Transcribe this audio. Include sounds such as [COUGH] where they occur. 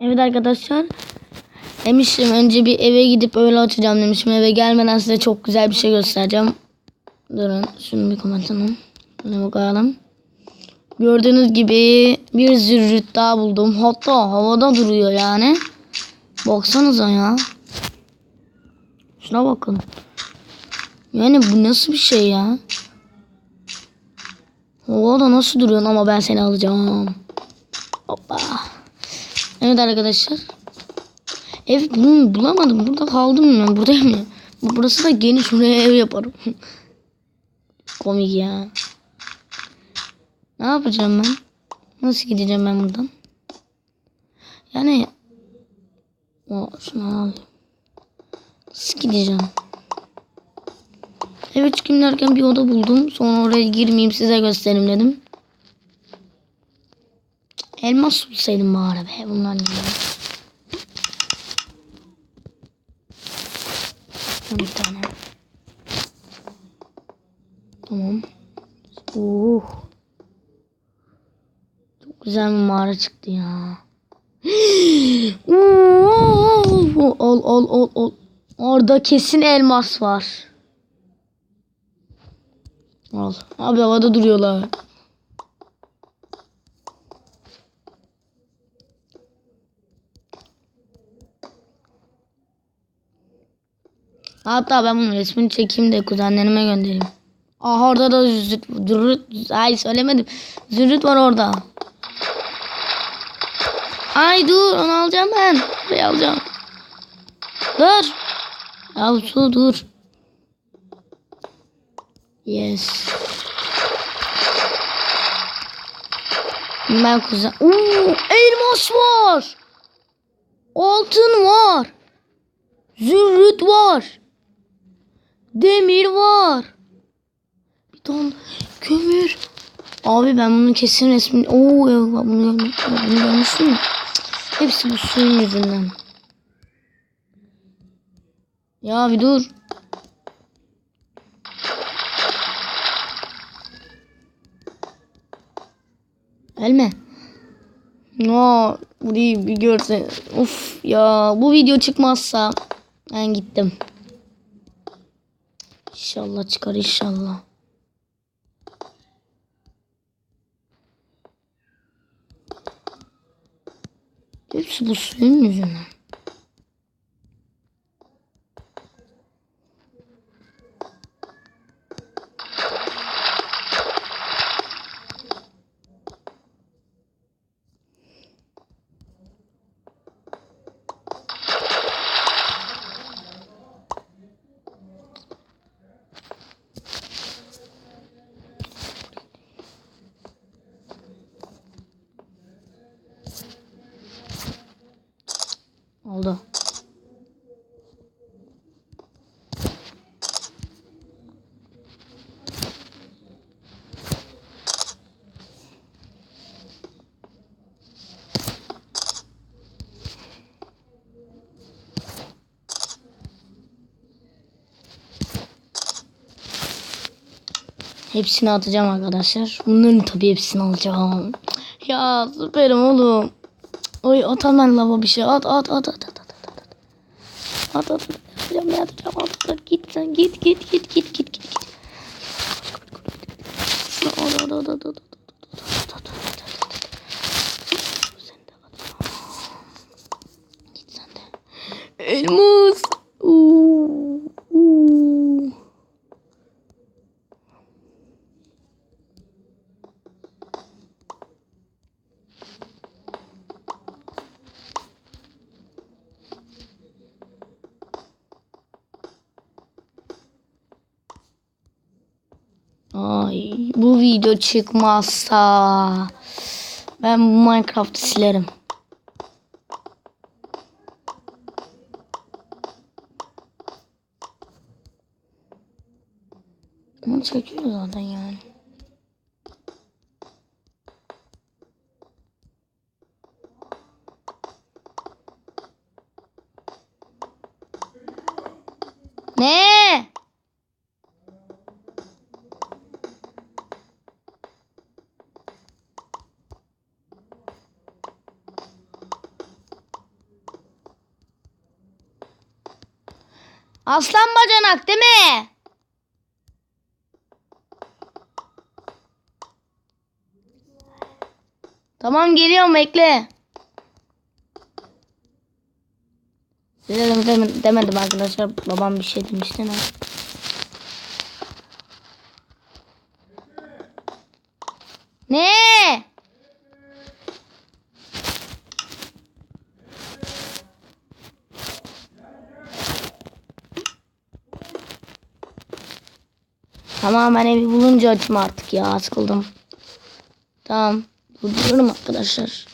Evet arkadaşlar. Demiştim önce bir eve gidip öyle açacağım demiştim. Eve gelmeden size çok güzel bir şey göstereceğim. Durun şunu bir kapatalım. Şuna bakalım. Gördüğünüz gibi bir zürrüt daha buldum. Hatta havada duruyor yani. Baksanıza ya. Şuna bakın. Yani bu nasıl bir şey ya? Havada nasıl duruyorsun ama ben seni alacağım. Hoppa. Evet arkadaşlar. Ev bulamadım. Burada kaldım ben. Buradayım ya. Burası da geniş. Buraya ev yaparım. [LAUGHS] Komik ya. Ne yapacağım ben? Nasıl gideceğim ben buradan? Yani o şunu alayım. Nasıl gideceğim? Eve çıkayım derken bir oda buldum. Sonra oraya girmeyeyim size göstereyim dedim. Elmas bulsaydım bari be bunlar ne? Bir tane. Tamam. Uh. Çok güzel bir mağara çıktı ya. Ol ol ol ol. Orada kesin elmas var. Al. Abi havada duruyorlar. Hatta ben bunun resmini çekeyim de kuzenlerime göndereyim. Aha orada da zürrüt, zürrüt, ay söylemedim. Zürrüt var orada. Ay dur onu alacağım ben. Buraya alacağım. Dur. Ya su dur. Yes. Ben kuzen. Oo, elmas var. Altın var. Zümrüt var. Demir var. Bir ton kömür. Abi ben bunun kesin resmini... Oo bunu, görmüş, bunu Hepsi bu suyun yüzünden. Ya bir dur. Gelme. No, burayı bir görse. Of ya bu video çıkmazsa ben gittim. İnşallah çıkar inşallah. Hepsi bu suyun yüzünden. Oldu. Hepsini atacağım arkadaşlar. Bunların tabii hepsini alacağım. Ya süperim oğlum. Oy at hemen lava bir şey. At at at at at at at at. At. Atacağım ben atacağım. At at. Git sen git git git git git git git. At at at at at. Elmas. Uuu. Uuu. Ay bu video çıkmazsa ben Minecraft'ı silerim. Onu çekiyor zaten yani. Ne? Aslan bacanak değil mi? Tamam geliyorum bekle. Size de dem- demedim arkadaşlar. Babam bir şey demişti ama. Ne? Tamam ben evi bulunca açım artık ya sıkıldım. Tamam. Durduruyorum arkadaşlar.